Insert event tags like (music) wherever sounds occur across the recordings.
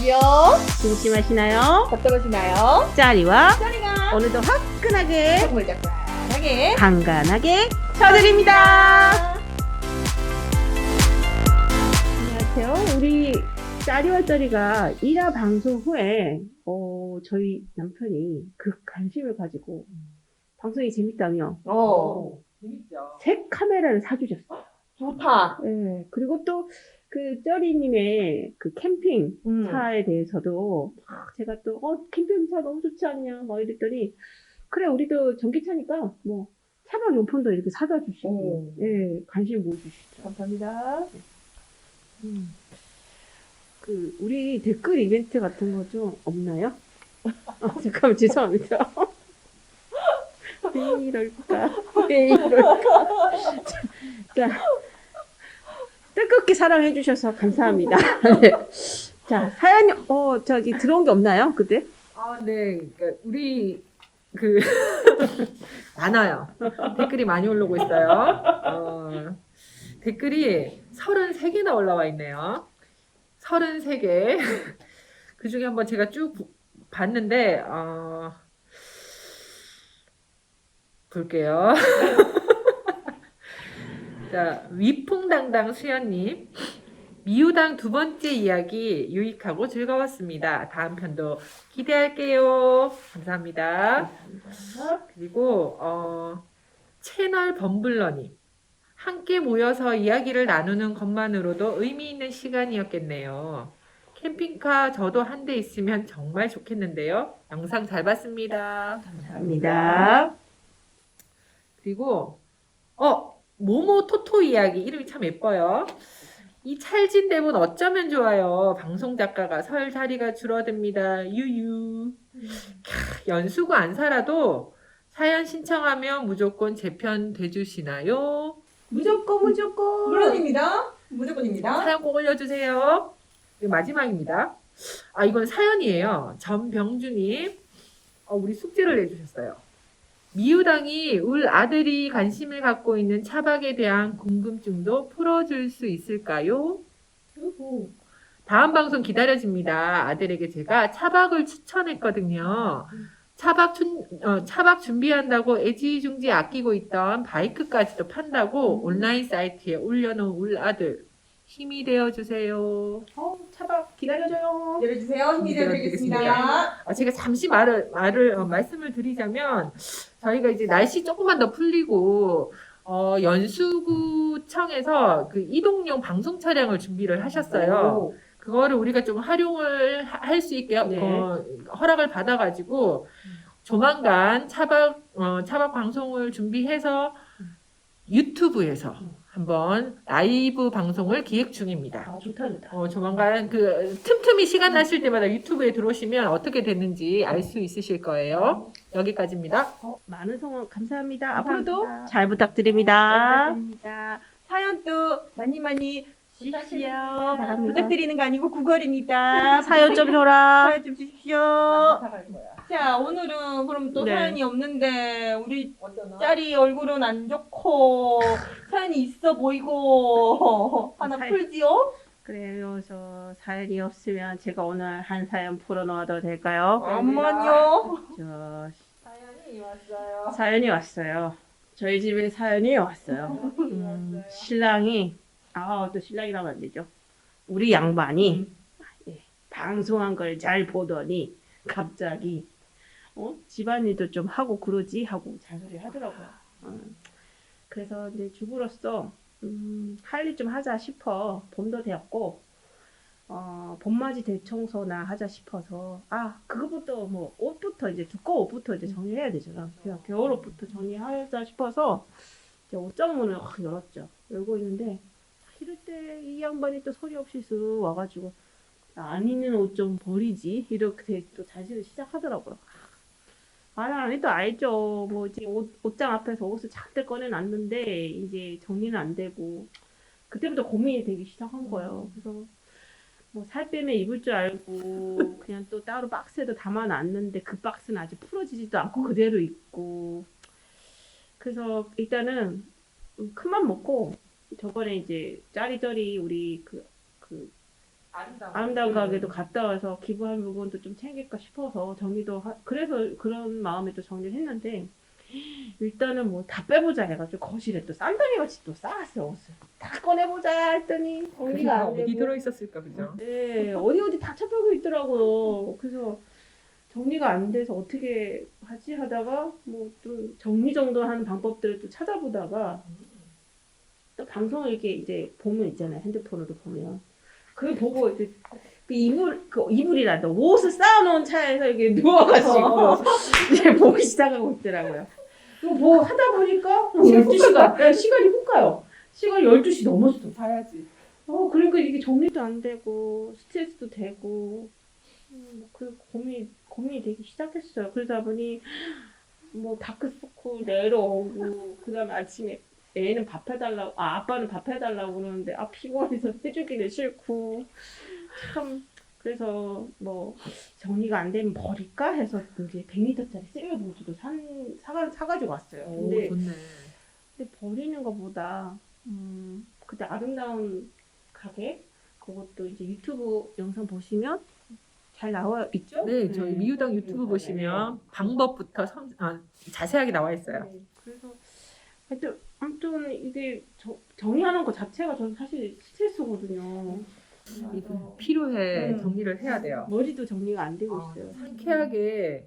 저기요. 심심하시나요? 어떠시나요? 짜리와 짜리가 오늘도 화끈하게 정말 짝짝하게 간간하게 쳐드립니다. 안녕하세요. 우리 짜리와 짜리가 1화 방송 후에 어, 저희 남편이 그 관심을 가지고 방송이 재밌다며 어. 재밌죠. 새 카메라를 사주셨어요. 좋다. 네, 그리고 또 그 쩌리님의 그 캠핑 음. 차에 대해서도 막 제가 또 어 캠핑차 너무 좋지 않냐 막 이랬더니 그래 우리도 전기차니까 뭐 차박 용품도 이렇게 사다 주시고 오. 예 관심 보여주시죠. 감사합니다. 그 우리 댓글 이벤트 같은 거 좀 없나요? 아, (laughs) 잠깐만 죄송합니다. (laughs) 왜 이럴까? 왜 이럴까? (laughs) 자, 뜨겁게 사랑해 주셔서 감사합니다. (laughs) 네. 자, 사연이 어 저기 들어온 게 없나요? 그때? 아, 네. 그러니까 우리 그 (laughs) 많아요. 댓글이 많이 올라오고 있어요. 어, 댓글이 33개나 올라와 있네요. 33개. (laughs) 그 중에 한번 제가 쭉 부- 봤는데 어, 볼게요. 자, 위풍당당 수연님. 미우당 두 번째 이야기 유익하고 즐거웠습니다. 다음 편도 기대할게요. 감사합니다. 그리고 어, 채널 범블러님. 함께 모여서 이야기를 나누는 것만으로도 의미 있는 시간이었겠네요. 캠핑카 저도 한 대 있으면 정말 좋겠는데요. 영상 잘 봤습니다. 감사합니다. 그리고 어 모모 토토 이야기 이름이 참 예뻐요. 이 찰진 대본 어쩌면 좋아요. 방송 작가가 설 자리가 줄어듭니다. 유유. 캬, 연수구 안 살아도 사연 신청하면 무조건 재편 돼주시나요? 무조건 무조건. 물론입니다. 무조건입니다. 사연 꼭 올려주세요. 마지막입니다. 아 이건 사연이에요. 전병주님, 어, 우리 숙제를 내주셨어요. 미우당이 울 아들이 관심을 갖고 있는 차박에 대한 궁금증도 풀어줄 수 있을까요? 다음 방송 기다려집니다. 아들에게 제가 차박을 추천했거든요. 차박, 춘, 어, 차박 준비한다고 애지중지 아끼고 있던 바이크까지도 판다고 온라인 사이트에 올려놓은 울 아들. 힘이 되어주세요. 어, 차박 기다려줘요. 내려주세요. 힘이 되어드리겠습니다. 아, 제가 잠시 말을, 말을, 어, 말씀을 드리자면, 저희가 이제 날씨 조금만 더 풀리고, 어, 연수구청에서 그 이동용 방송 차량을 준비를 하셨어요. 그거를 우리가 좀 활용을 할 수 있게 네. 어, 허락을 받아가지고 조만간 차박 어, 차박 방송을 준비해서 유튜브에서 한번 라이브 방송을 기획 중입니다. 아, 좋다, 좋다. 어, 조만간 그 틈틈이 시간 나실 때마다 유튜브에 들어오시면 어떻게 됐는지 알 수 있으실 거예요. 여기까지입니다. 어, 많은 성원 감사합니다. 감사합니다. 앞으로도 잘 부탁드립니다. 부탁드립니다. 사연 또 많이 많이 주십시오. 부탁드리는 거 아니고 구걸입니다. 사연 좀 줘라. 사연 좀 주십시오. 자, 오늘은 그럼 또 네. 사연이 없는데 우리 짤이 얼굴은 안 좋고 사연이 있어 보이고 하나 사연. 풀지요? 그래요. 저 사연이 없으면 제가 오늘 한 사연 풀어놓아도 될까요? 엄마요. 저 사연이 왔어요. 사연이 왔어요. 저희 집에 사연이 왔어요. 음, 신랑이 아또 신랑이라면 안 되죠. 우리 양반이 예, 방송한 걸 잘 보더니 갑자기 어? 집안일도 좀 하고 그러지 하고 잔소리 하더라고요. 어. 그래서 이제 주부로서 음, 할 일 좀 하자 싶어 봄도 되었고 어, 봄맞이 대청소나 하자 싶어서 아 그거부터 뭐 옷부터 이제 두꺼운 옷부터 이제 정리해야 되잖아. 그냥 겨울 옷부터 정리하자 싶어서 이제 옷장 문을 확 열었죠. 열고 있는데 이럴 때 이 양반이 또 소리 없이 쓱 와가지고 안 입는 옷 좀 버리지 이렇게 또 자신을 시작하더라고요. 말안 해도 알죠. 뭐 이제 옷, 옷장 앞에서 옷을 잔뜩 꺼내놨는데 이제 정리는 안 되고 그때부터 고민이 되기 시작한 거예요. 그래서 뭐 살 빼면 입을 줄 알고 그냥 또 따로 박스에도 담아놨는데 그 박스는 아직 풀어지지도 않고 그대로 있고 그래서 일단은 큰맘 먹고 저번에 이제 짜리짜리 우리 그, 그 아름다운 가게도. 갔다 와서 기부할 부분도 좀 챙길까 싶어서 정리도 하, 그래서 그런 마음에 또 정리를 했는데 일단은 뭐 다 빼보자 해가지고 거실에 또 쌈다리 같이 또 쌓았어. 옷을 다 꺼내보자 했더니 정리가 안 어디 되고. 들어 있었을까 그죠? 네 어디 어디 다 쳐박혀 있더라고요 그래서 정리가 안 돼서 어떻게 하지 하다가 뭐 좀 정리 정도 하는 방법들을 또 찾아보다가 또 방송을 이렇게 이제 보면 있잖아요. 핸드폰으로 보면 그걸 보고 이제 그 이불 그 이불이란다 옷을 쌓아놓은 차에서 이렇게 (laughs) 누워가지고 (laughs) 이제 보기 시작하고 있더라고요. 그거 뭐 하다 보니까 12시간 시간이 훅 가요. 시간이 12시 넘었어. 봐야지. 어 그러니까 이게 정리도 안 되고 스트레스도 되고 음, 그 고민 고민이 되기 시작했어요. 그러다 보니 뭐 다크서클 내려오고 그다음에 아침에 애는 밥 해달라고 아 아빠는 밥 해달라고 그러는데 아 피곤해서 (laughs) 해주기는 싫고 참 그래서 뭐 정리가 안 되면 버릴까 해서 이제 100리터짜리 셀러 보드도 산 사가 사가지고 왔어요. 오 근데 좋네. 근데 버리는 것보다 음 그때 아름다운 가게 그것도 이제 유튜브 영상 보시면 잘 나와 있죠? 네, 저희 미유당 유튜브 네. 보시면 방법부터 성, 아, 자세하게 나와 있어요. 네, 그래서 하여튼 아무튼 이게 저, 정리하는 것 자체가 저는 사실 스트레스거든요. 이거 필요해 음. 정리를 해야 돼요. 머리도 정리가 안 되고 아, 있어요. 상쾌하게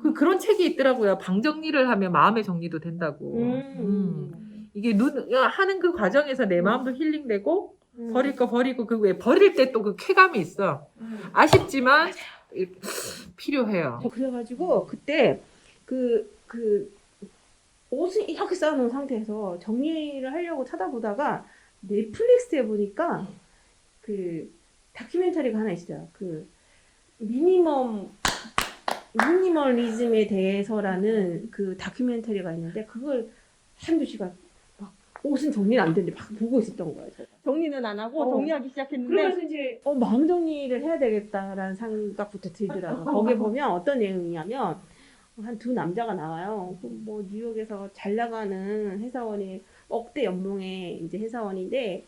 그 그런 책이 있더라고요. 방 정리를 하면 마음의 정리도 된다고. 음. 음. 이게 눈 하는 그 과정에서 내 마음도 힐링되고 음. 버릴 거 버리고 그 왜 버릴 때 또 그 쾌감이 있어. 아쉽지만 이- 필요해요. 저 그래가지고 그때 그, 그 옷을 이렇게 쌓아놓은 상태에서 정리를 하려고 찾아보다가 넷플릭스에 보니까 그 다큐멘터리가 하나 있어요. 그 미니멈 미니멀리즘에 대해서라는 그 다큐멘터리가 있는데 그걸 한두 시간 막 옷은 정리는 안 되는데 막 보고 있었던 거예요. 제가. 정리는 안 하고 어. 정리하기 시작했는데 그러면서 이제 어, 마음 정리를 해야 되겠다라는 생각부터 들더라고요. (laughs) 거기에 보면 어떤 내용이냐면 한 두 남자가 나와요. 그뭐 뉴욕에서 잘 나가는 회사원이 억대 연봉의 이제 회사원인데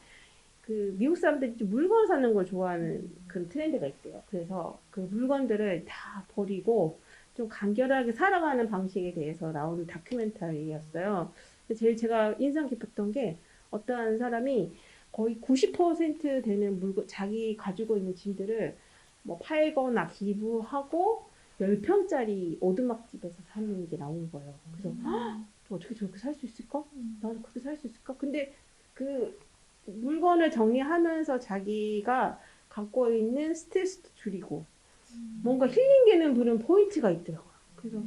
그 미국 사람들이 좀 물건 사는 걸 좋아하는 그런 트렌드가 있대요. 그래서 그 물건들을 다 버리고 좀 간결하게 살아가는 방식에 대해서 나오는 다큐멘터리였어요. 제일 제가 인상 깊었던 게 어떠한 사람이 거의 90% 되는 물건, 자기 가지고 있는 짐들을 뭐 팔거나 기부하고 10평짜리 오두막집에서 사는 게 나온 거예요. 그래서 헉, 어떻게 저렇게 살 수 있을까? 나도 그렇게 살 수 있을까? 근데 그 물건을 정리하면서 자기가 갖고 있는 스트레스도 줄이고 뭔가 힐링되는 그런 포인트가 있더라고요. 그래서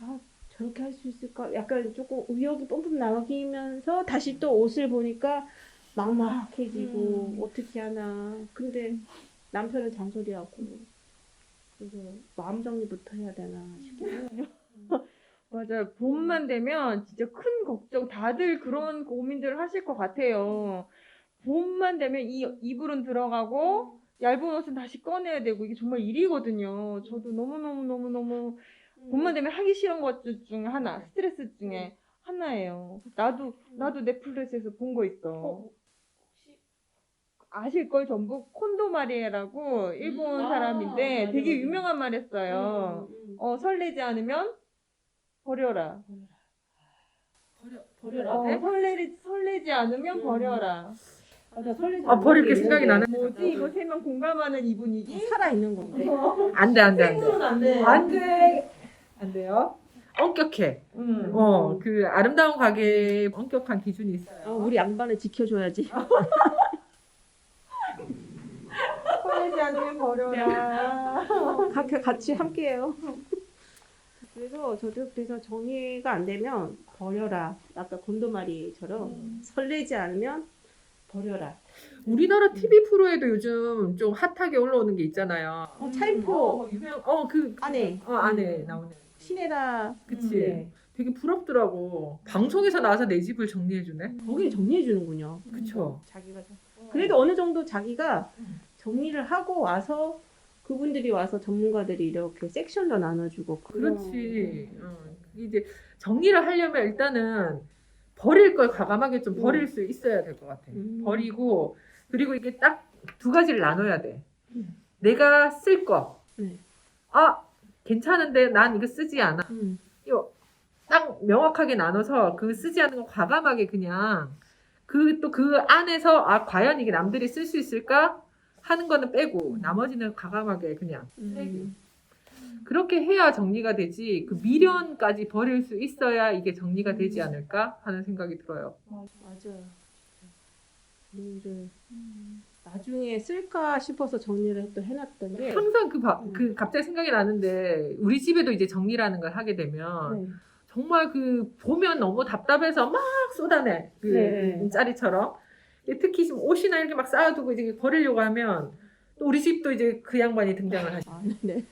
아 저렇게 할 수 있을까? 약간 조금 의욕이 뿜뿜 나기면서 다시 또 옷을 보니까 막막해지고 어떻게 하나. 근데 남편은 잔소리하고 그래서 마음 정리부터 해야 되나 싶고. (laughs) 맞아요. 봄만 되면 진짜 큰 걱정, 다들 그런 고민들을 하실 것 같아요. 봄만 되면 이 이불은 들어가고 얇은 옷은 다시 꺼내야 되고 이게 정말 일이거든요. 저도 너무 너무 너무 너무 봄만 되면 하기 싫은 것중 하나, 스트레스 중에 하나예요. 나도 나도 넷플릭스에서 본 거 있어. 아실 걸 전부 콘도 마리에라고 일본 아, 사람인데 맞아, 되게 맞아. 유명한 말 했어요. 어 설레지 않으면 버려라. 버려라. 어, 설레지 설레지 않으면 음. 버려라. 아, 나 설레지 아, 버릴 게 생각이 나네. 뭐지 이거 세 명 공감하는 이 분위기? 살아 있는 건데. 안 돼 안 돼 안 돼. 안 돼. 안 돼. 안 돼요. 엄격해. 응. 어, 그 아름다운 가게에 엄격한 기준이 있어요. 어, 우리 양반을 지켜줘야지. (laughs) 않으면 버려라. (laughs) 같이 같이 함께해요. 그래서 저도 그래서 정리가 안 되면 버려라. 아까 곤도마리처럼 설레지 않으면 버려라. 우리나라 TV 프로에도 요즘 좀 핫하게 올라오는 게 있잖아요. 어, 차인포 어, 유명. 어, 그 안에 어, 안에 나오는. 시네라 그치. 네. 되게 부럽더라고. 방송에서 나와서 내 집을 정리해 주네. 거기 정리해 주는군요. 그쵸. 자기가 좀- 그래도 어느 정도 자기가 정리를 하고 와서 그분들이 와서 전문가들이 이렇게 섹션도 나눠주고 그렇지. 어, 이제 정리를 하려면 일단은 버릴 걸 과감하게 좀 음. 버릴 수 있어야 될 것 같아. 음. 버리고 그리고 이게 딱 두 가지를 나눠야 돼. 내가 쓸 거. 네. 아, 괜찮은데 난 이거 쓰지 않아. 음. 이거 딱 명확하게 나눠서 그 쓰지 않는 거 과감하게 그냥 그 또 그 안에서 아 과연 이게 남들이 쓸 수 있을까 하는 거는 빼고 나머지는 과감하게 그냥 음. 그렇게 해야 정리가 되지 그 미련까지 버릴 수 있어야 이게 정리가 되지 않을까 하는 생각이 들어요. 맞아요. 정리를 나중에 쓸까 싶어서 정리를 또 해놨던 게 항상 그, 바- 그 갑자기 생각이 나는데 우리 집에도 이제 정리라는 걸 하게 되면 네. 정말 그 보면 너무 답답해서 막 쏟아내 그 네. 짜리처럼 특히 지금 옷이나 이렇게 막 쌓아두고 이제 버리려고 하면 또 우리 집도 이제 그 양반이 등장을 하시 아, 네.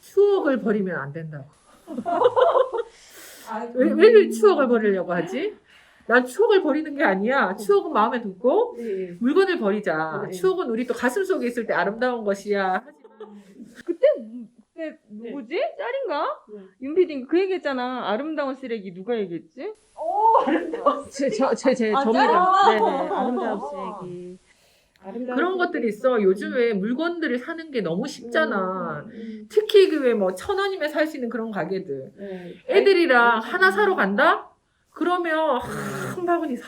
추억을 버리면 안 된다고 왜, 왜 추억을 버리려고 하지? 난 추억을 버리는 게 아니야 추억은 마음에 두고 네. 물건을 버리자 네. 추억은 우리 또 가슴 속에 있을 때 아름다운 것이야 그때 그때 누구지? 짤인가? 네. 윤PD 그 얘기했잖아. 아름다운 쓰레기 누가 얘기했지? (laughs) 제, 저, 제, 제, 아, 접니다. 짜- 네네. 아름다운 쓰레기. 아름다운 그런 것들이 쓰레기. 있어 요즘에 물건들을 사는 게 너무 쉽잖아 음, 특히 그왜 뭐 천 원이면 살 수 있는 그런 가게들 네. 애들이랑 하나 사러 간다? 그러면 한 바구니 사.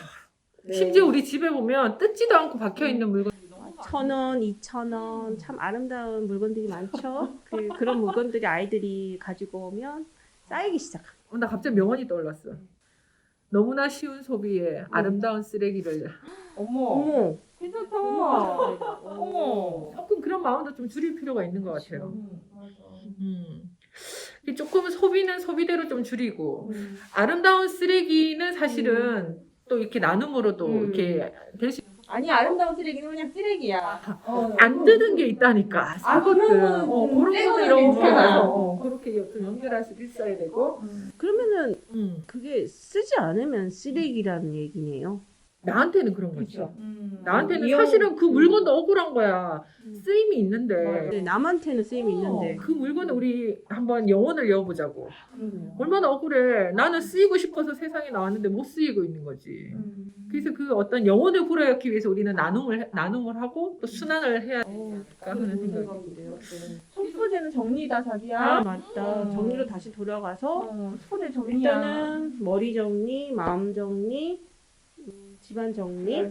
네. 심지어 우리 집에 보면 뜯지도 않고 박혀 있는 물건. 천 원, 이천 원, 참 아름다운 물건들이 많죠. 그, 그런 물건들이 아이들이 가지고 오면 쌓이기 시작합니다. 어, 나 갑자기 명언이 떠올랐어. 너무나 쉬운 소비에 아름다운 쓰레기를. 어머. 어머, 괜찮다. 어머, 어머. 조금 그런 마음도 좀 줄일 필요가 있는 것 같아요. 음. 이 조금 소비는 소비대로 좀 줄이고 아름다운 쓰레기는 사실은 또 이렇게 나눔으로도 음. 이렇게 될 수. 아니 아름다운 쓰레기는 그냥 쓰레기야. 어. 안 드는 게 있다니까. 새 아, 것들. 그런 거는 어, 좀 그런 거는 이런 이렇게 거. 가서 어, 그렇게 좀 연결할 수 있어야 되고. 그러면은 음. 그게 쓰지 않으면 쓰레기라는 얘기네요. 나한테는 그런 거지. 그렇죠. 음. 나한테는 이용- 사실은 그 물건도 억울한 거야. 음. 쓰임이 있는데. 네, 남한테는 쓰임이 있는데. 그 물건을 우리 한번 영혼을 이어보자고. 그러네요. 얼마나 억울해. 나는 쓰이고 싶어서 세상에 나왔는데 못 쓰이고 있는 거지. 음. 그래서 그 어떤 영혼을 불어넣기 위해서 우리는 나눔을 해- 나눔을 하고 또 순환을 해야 어, 될까 하는 생각이. 손소재는 정리다 자기야. 아 맞다. 어. 정리로 다시 돌아가서 어, 소재 정리야. 일단은 머리 정리, 마음 정리, 음, 집안 정리.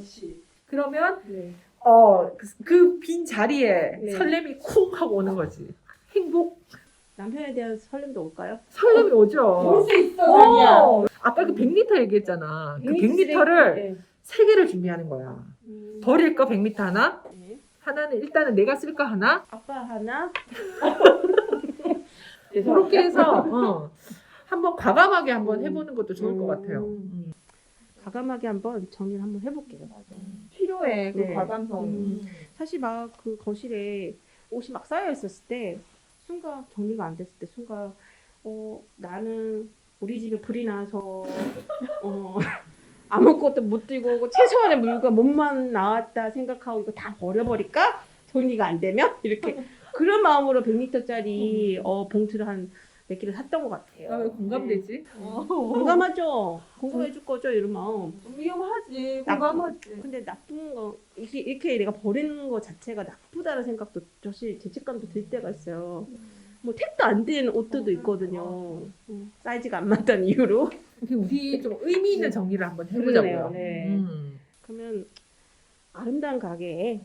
그러면 네. 어그 빈 자리에 네. 설렘이 쿵 하고 오는 거지. 행복 남편에 대한 설렘도 올까요? 설렘이 오죠. 볼수 있어 자기야. 어, 아까 그 100리터 얘기했잖아. 그 100리터를 네. 세 개를 준비하는 거야. 음, 버릴 거 100리터 하나, 네. 하나는 일단은 내가 쓸 거 하나, 아빠 하나. (laughs) 그렇게 해서 어, 한번 과감하게 한번 음. 해보는 것도 좋을 것 음. 같아요. 음. 과감하게 한번 정리를 한번 해볼게요. 필요해 그 네. 과감성. 음. 사실 막 그 거실에 옷이 막 쌓여 있었을 때 순간 정리가 안 됐을 때 순간 어 나는 우리 집에 불이 나서 어 (laughs) 아무것도 못 들고 오고 최소한의 물건 몸만 나왔다 생각하고 이거 다 버려버릴까 정리가 안 되면 이렇게 (laughs) 그런 마음으로 100리터짜리 어 봉투를 한 몇 개를 샀던 것 같아요. 아, 왜 공감되지? (laughs) 공감하죠. 공감해 줄 거죠 이런 마음. 위험하지. 공감하지. 근데 나쁜 거 이렇게, 이렇게 내가 버리는 거 자체가 나쁘다는 생각도 사실 죄책감도 들 때가 있어요. 뭐 택도 안된 옷들도 있거든요. 음, 사이즈가 안 맞다는 이유로. 우리 좀 의미 있는 정리를 한번 해보자고요. 그러네요, 네. 음. 그러면 아름다운 가게에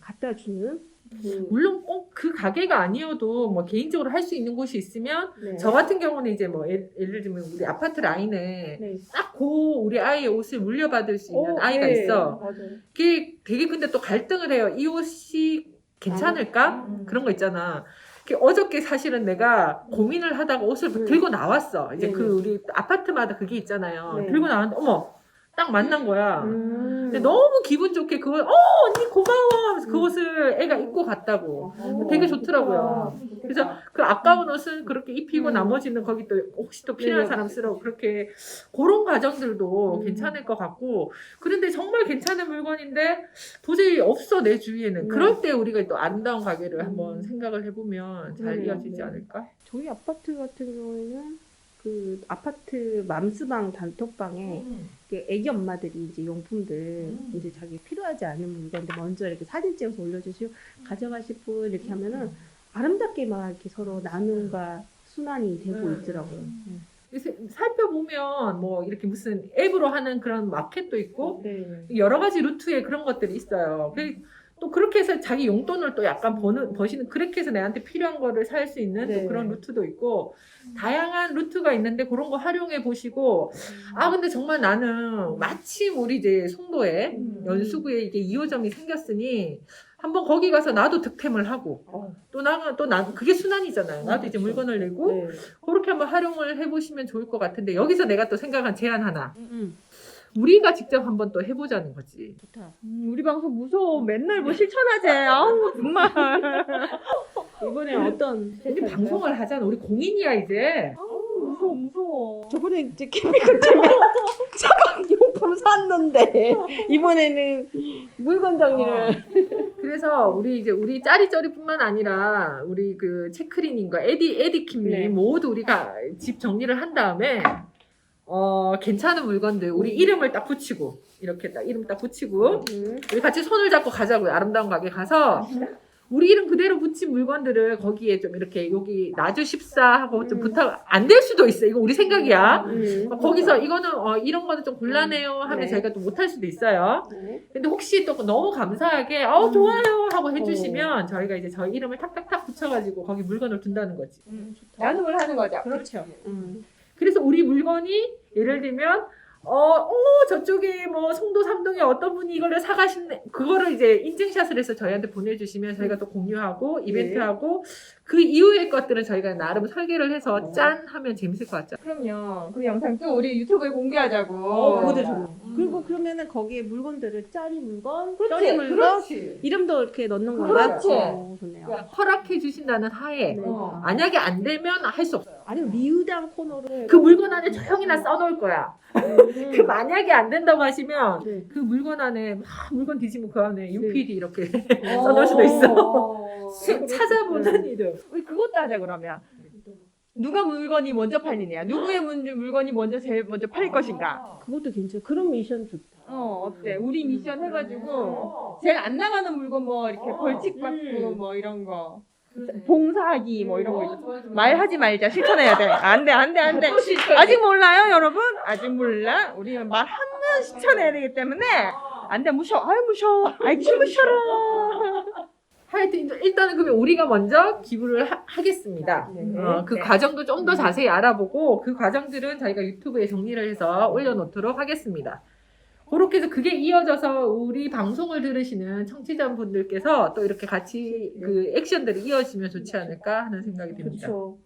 갖다 주는 그 물론 꼭 그 가게가 아니어도 뭐 개인적으로 할 수 있는 곳이 있으면 네. 저 같은 경우는 이제 뭐 예, 예를 들면 우리 아파트 라인에 네. 딱고 우리 아이의 옷을 물려받을 수 있는 오, 아이가 네. 있어. 맞아요. 그게 되게 근데 또 갈등을 해요. 이 옷이 괜찮을까? 음. 그런 거 있잖아. 그 어저께 사실은 내가 고민을 하다가 옷을 음. 들고 나왔어. 이제 네, 그 네. 우리 아파트마다 그게 있잖아요. 네. 들고 나왔는데 어머 딱 만난 거야. 음. 근데 너무 기분 좋게 그걸 어 언니 고마워 하면서 그 음. 옷을 애가 입고 갔다고. 어, 되게 좋더라고요. 그래서 그 아까운 옷은 그렇게 입히고 음. 나머지는 거기 또 혹시 또 필요한 네. 사람 쓰라고 그렇게 그런 과정들도 음. 괜찮을 것 같고 그런데 정말 괜찮은 물건인데 도저히 없어 내 주위에는 네. 그럴 때 우리가 또 아름다운 가게를 음. 한번 생각을 해보면 잘 그러네요. 이어지지 네. 않을까? 저희 아파트 같은 경우에는 그 아파트 맘스방 단톡방에 음. 그 애기 엄마들이 이제 용품들 음. 이제 자기 필요하지 않은 물건들 먼저 이렇게 사진 찍어서 올려주시고 가져가실 분 이렇게 하면은 아름답게 막 이렇게 서로 나눔과 순환이 되고 음. 있더라고요. 음. 그래서 살펴보면 뭐 이렇게 무슨 앱으로 하는 그런 마켓도 있고 네. 여러 가지 루트에 그런 것들이 있어요. 그- 또 그렇게 해서 자기 용돈을 또 약간 버는, 버시는, 그렇게 해서 내한테 필요한 거를 살 수 있는 네. 또 그런 루트도 있고, 다양한 루트가 있는데 그런 거 활용해 보시고, 아, 근데 정말 나는 마침 우리 이제 송도에 음. 연수구에 이게 2호점이 생겼으니, 한번 거기 가서 나도 득템을 하고, 어. 또 나가, 또 나, 그게 순환이잖아요. 나도 이제 그렇죠. 물건을 내고, 네. 그렇게 한번 활용을 해보시면 좋을 것 같은데, 여기서 내가 또 생각한 제안 하나. 음, 음. 우리가 직접 한번 또 해보자는 거지. 좋다. 음, 우리 방송 무서워. 맨날 뭐 실천하재. 아우 정말. (laughs) 이번에 어떤 우리? 방송을 하잖아. 우리 공인이야, 이제. 아우 무서워 무서워. 저번에 이제 케미컬 때문에 차박 용품 샀는데 이번에는 물건 정리를 그래서 우리 이제 우리 짜리쩌리뿐만 아니라 우리 그 체크린님과 에디 에디킴님 네. 모두 우리가 집 정리를 한 다음에 어 괜찮은 물건들 우리 이름을 딱 붙이고 이렇게 딱 이름 딱 붙이고 음. 우리 같이 손을 잡고 가자고요 아름다운 가게 가서 우리 이름 그대로 붙인 물건들을 거기에 좀 이렇게 여기 놔주십사 하고 좀 음. 부탁 안 될 수도 있어 이거 우리 생각이야 음. 어, 거기서 이거는 어, 이런 거는 좀 곤란해요 하면 네. 저희가 또 못할 수도 있어요 네. 근데 혹시 또 너무 감사하게 어 음. 좋아요 하고 해주시면 저희가 이제 저희 이름을 탁탁탁 붙여가지고 거기 물건을 둔다는 거지. 나눔을 하는 거죠. 그렇죠. 음. 그래서 우리 물건이 예를 들면 어, 오, 저쪽에 뭐 송도 삼동에 어떤 분이 이거를 사가신네 그거를 이제 인증샷을 해서 저희한테 보내주시면 저희가 또 공유하고 이벤트하고 그 이후의 것들은 저희가 나름 설계를 해서 어. 짠 하면 재밌을 것 같죠. 그럼요. 그 영상 또 우리 유튜브에 공개하자고. 어, 그것도. 음. 그리고 그러면은 거기에 물건들을 짜리 물건, 그렇지, 쩌리 물건 그렇지. 이름도 이렇게 넣는 건가요? 그렇지. 어, 좋네요. 허락해 주신다는 하에 네. 어. 만약에 안 되면 할 수 없어요. 아니면 미우당 코너를 그 물건 안에 조용히나 써놓을 거야. 그 만약에 안 된다고 하시면 네. 그 물건 안에 막 물건 뒤지면 그 안에 UPD 이렇게 어. 써놓을 수도 있어. 어. 쓱 찾아보는 이름. 우리 그것도 하자 그러면. 누가 물건이 먼저 팔리냐? 누구의 문- 물건이 먼저 제일 먼저 팔릴 것인가? 그것도 괜찮아. 그런 미션 좋다. 어 어때? 우리 미션 해가지고 제일 안 나가는 물건 뭐 이렇게 벌칙 받고 음. 뭐 이런 거. 봉사하기 뭐 이런 거 있어. 말하지 말자 실천해야 돼. 안 돼, 안 돼, 안 돼. 아직 몰라요, 여러분? 아직 몰라. 우리 말하면 실천해야 되기 때문에 안 돼, 무셔. 아유, 무셔. 아이, 키 무셔라. 하여튼 일단은 그러면 우리가 먼저 기부를 하, 겠습니다 네. 어, 그 네. 과정도 좀 더 자세히 알아보고 그 과정들은 저희가 유튜브에 정리를 해서 올려놓도록 하겠습니다. 그렇게 해서 그게 이어져서 우리 방송을 들으시는 청취자분들께서 또 이렇게 같이 그 액션들이 이어지면 좋지 않을까 하는 생각이 듭니다. 그렇죠.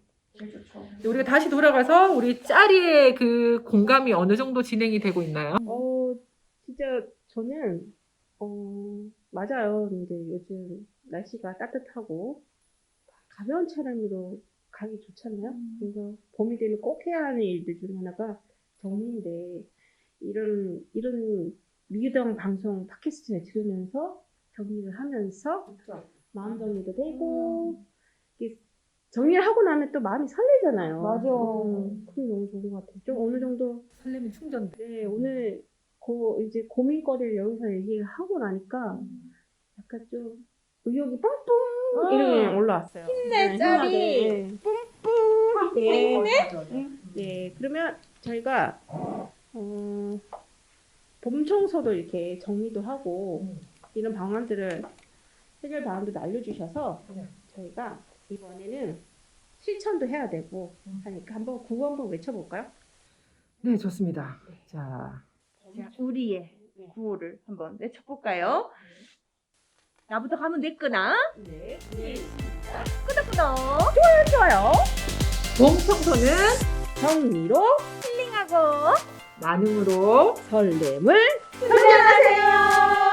우리가 다시 돌아가서 우리 짜리의 그 공감이 어느 정도 진행이 되고 있나요? 어, 진짜 저는 어, 맞아요. 근데 요즘 날씨가 따뜻하고 가벼운 차량으로 가기 좋잖아요. 그래서 봄이 되면 꼭 해야 하는 일들 중 하나가 정리인데 이런 이런 미유당 방송 팟캐스트를 들으면서 정리를 하면서 마음 정리도 되고 이게 정리를 하고 나면 또 마음이 설레잖아요. 맞아. 음, 그게 너무 좋은 것 같아요. 좀 어느 정도 설레면 충전. 네, 오늘 고, 이제 고민거리를 여기서 얘기를 하고 나니까 약간 좀 의욕이 뿜뿜 어. 이렇게 올라왔어요. 힘내, 네, 짜리. 네. 뿜뿜. 네. 네, 그러면 저희가 어, 봄 청소도 이렇게 정리도 하고 이런 방안들을 해결 방안도 알려주셔서 네. 저희가 이번에는 실천도 해야 되고 하니까 한번 구호 한번 외쳐볼까요? 네, 좋습니다. 자, 자, 우리의 구호를 한번 외쳐볼까요? 나부터 가면 됐구나. 네. 끄덕끄덕. 좋아요, 좋아요. 봄 청소는 정리로 힐링하고 나눔으로 설렘을 안녕하세요.